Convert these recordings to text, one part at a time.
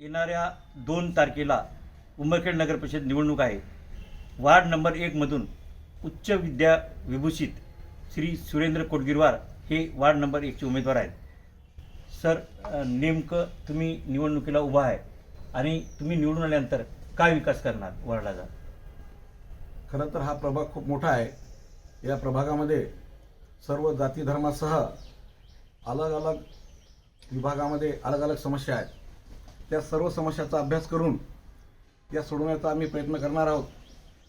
येणाऱ्या दोन तारखेला उमरखेड नगर परिषद निवडणूक आहे. वार्ड नंबर एकमधून उच्च विद्या विभूषित श्री सुरेंद्र कोटगिरवार हे वार्ड नंबर एकचे उमेदवार आहेत. सर नेमकं तुम्ही निवडणुकीला उभा आहे आणि तुम्ही निवडून आल्यानंतर काय विकास करणार वार्डाचा? खरं तर हा प्रभाग खूप मोठा आहे. या प्रभागामध्ये सर्व जाती धर्मासह अलग अलग विभागामध्ये अलग अलग समस्या आहेत. त्या सर्व समस्याचा अभ्यास करून या सोडवण्याचा आम्ही प्रयत्न करणार आहोत.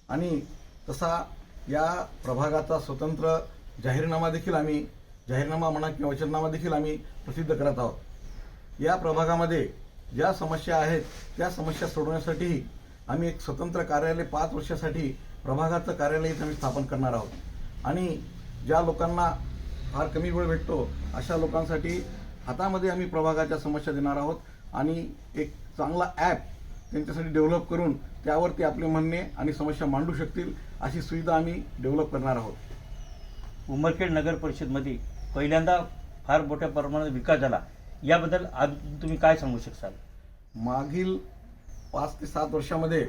आणि तसा या प्रभागाचा स्वतंत्र जाहीरनामा देखील आम्ही जाहीरनामा म्हणा किंवा वचननामा देखील आम्ही प्रसिद्ध करत आहोत. या प्रभागामध्ये ज्या समस्या आहेत त्या समस्या सोडवण्यासाठी आम्ही एक स्वतंत्र कार्यालय पाच वर्षासाठी प्रभागाचं कार्यालय इथं आम्ही स्थापन करणार आहोत. आणि ज्या लोकांना फार कमी वेळ भेटतो अशा लोकांसाठी हातामध्ये आम्ही प्रभागाच्या समस्या देणार आहोत. आणि एक चांगला ॲप त्यांच्यासाठी डेव्हलप करून त्यावर ते आपले म्हणणे आणि समस्या मांडू शकतील अशी सुविधा आम्ही डेव्हलप करणार आहोत. उमरखेड नगर परिषदमध्ये पहिल्यांदा फार मोठ्या प्रमाणात विकास झाला. याबद्दल आज तुम्ही काय सांगू शकाल मागील पाच ते सात वर्षामध्ये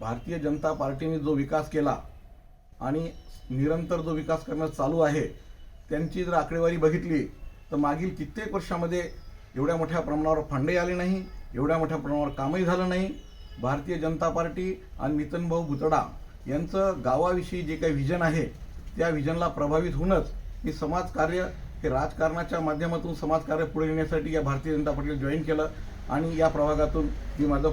भारतीय जनता पार्टीने जो विकास केला आणि निरंतर जो विकास करणं चालू आहे त्यांची जर आकडेवारी बघितली तर मागील कित्येक वर्षामध्ये एवढ्या मोठ्या प्रमाणावर फंडही आले नाही एवढ्या मोठ्या प्रमाणावर कामही झालं नाही. भारतीय जनता पार्टी आणि नितनभाऊ भुतडा यांचं गावाविषयी जे काही व्हिजन आहे त्या व्हिजनला प्रभावित होऊनच मी समाजकार्य हे राजकारणाच्या माध्यमातून समाजकार्य पुढे नेण्यासाठी या भारतीय जनता पार्टीला जॉईन केलं आणि या प्रभागातून मी माझं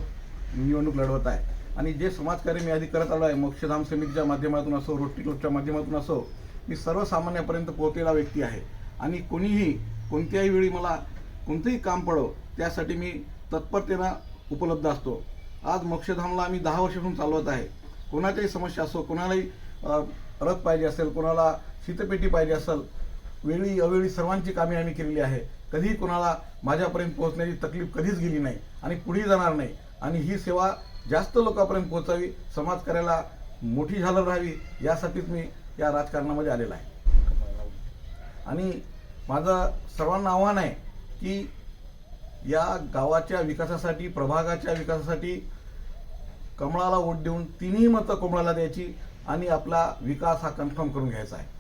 निवडणूक लढवत आहे. आणि जे समाजकार्य मी आधी करत आलो आहे मोक्षधाम समितीच्या माध्यमातून असो रोटरी क्लबच्या माध्यमातून असो मी सर्वसामान्यापर्यंत पोहोचलेला व्यक्ती आहे. आणि कोणीही कोणत्याही वेळी मला कोणतंही काम पडो त्यासाठी मी तत्परतेनं उपलब्ध असतो. आज मोक्षधामला आम्ही दहा वर्षापासून चालवत आहे. कोणाच्याही समस्या असो कोणालाही रथ पाहिजे असेल कोणाला शीतपेटी पाहिजे असेल वेळी अवेळी सर्वांची कामे आम्ही केलेली आहे. कधीही कोणाला माझ्यापर्यंत पोहोचण्याची तकलीफ कधीच गेली नाही आणि पुढेही जाणार नाही. आणि ही सेवा जास्त लोकांपर्यंत पोहोचावी समाजकार्याला मोठी झालं राहावी यासाठीच मी या राजकारणामध्ये आलेला आहे. आणि माझं सर्वांना आव्हान आहे की या गावाच्या विकासासाठी प्रभागाच्या विकासासाठी कमळाला वोट देऊन तिन्ही मतं कमळाला द्यायची आणि आपला विकास हा कन्फर्म करून घ्यायचा आहे.